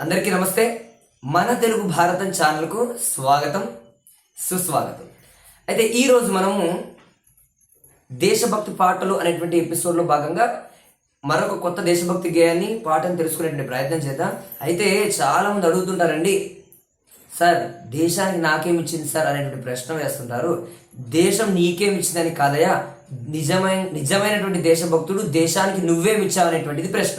అందరికీ నమస్తే. మన తెలుగు భారతం ఛానల్కు స్వాగతం సుస్వాగతం. అయితే ఈరోజు మనము దేశభక్తి పాటలు అనేటువంటి ఎపిసోడ్లో భాగంగా మరొక కొత్త దేశభక్తి గేయాన్ని పాటను తెలుసుకునేటువంటి ప్రయత్నం చేద్దాం. అయితే చాలామంది అడుగుతుంటారండి సార్ దేశానికి నాకేం ఇచ్చింది సార్? అనేటువంటి ప్రశ్న వేస్తుంటారు. దేశం నీకేమి ఇచ్చిందని కాదయా నిజమైన నిజమైనటువంటి దేశభక్తుడు దేశానికి నువ్వేమిచ్చావు? అనేటువంటిది ప్రశ్న.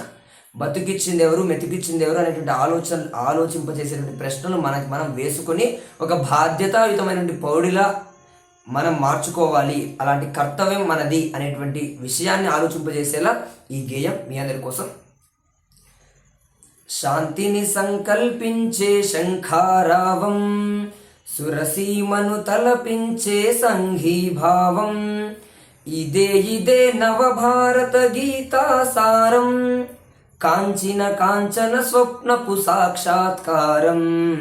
బతికిచ్చింది ఎవరు మెతికిచ్చింది ఎవరు అనేటువంటి ఆలోచన ఆలోచింపజేసేటువంటి ప్రశ్నలు మనకి మనం వేసుకొని ఒక బాధ్యతాయుతమైనటువంటి పౌడిలా మనం మార్చుకోవాలి. అలాంటి కర్తవ్యం మనది అనేటువంటి విషయాన్ని ఆలోచింపజేసేలా ఈ గేయం మీ అందరి కోసం. శాంతిని సంకల్పించే శంఖారావం సురసీమను తలపించే సంఘీభావం ఇదే ఇదే నవభారత గీతాసారం. కాంచిన కాంచన స్వప్నపు సాక్షాత్కారం.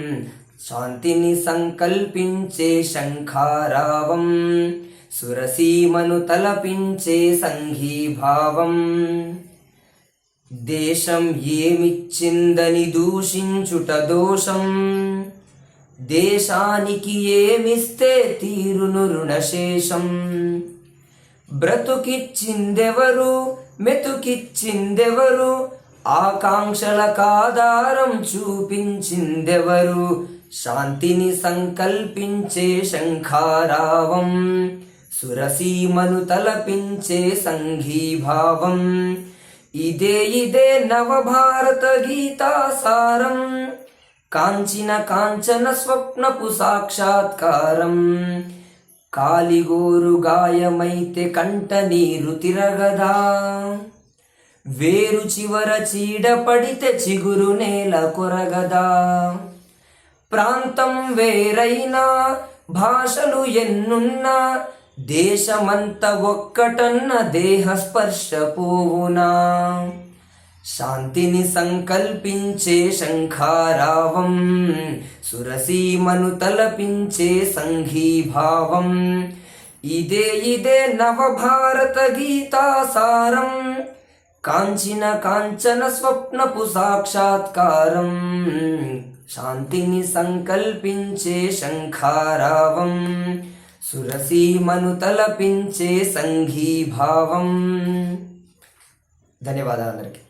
శాంతిని సంకల్పించే శంఖారావం. సురసీమను తలపించే సంఘీభావం. దేశం ఏమిచ్చిందని దూషించుట దోషం. దేశానికి ఏమిస్తే తీరును రుణశేషం. బ్రతుకిచ్చిందెవరు? మెతుకిచ్చిందెవరు? ఆకాంక్షల కాదారం చూపించిందెవరు? శాంతిని సంకల్పించే శంఖారావం సురసీమను తలపించే సంఘీభావం. ఇదే ఇదే నవభారత గీతాసారం కాంచిన కాంచన స్వప్నపు సాక్షాత్కారం. కాలిగోరు గాయమైతే కంట నీరు తిరగదా? వేరు చివర చీడ పడితే చిగురు నేల కొరగదా. ప్రాంతం వేరైనా భాషలు ఎన్నున్నా దేశమంత ఒక్కటన్న దేహ స్పర్శ పోవునా. శాంతిని సంకల్పించే శంఖారావం సురసీమను తలపించే సంఘీభావం. ఇదే ఇదే నవభారత గీతాసారం కాంచిన కాంచన స్వప్నపు సాక్షాత్కారం శాంతిని సంకల్పించే శంఖారావం సురసీమను తలపించే సంఘీభావం ధన్యవాదాలు అందరికీ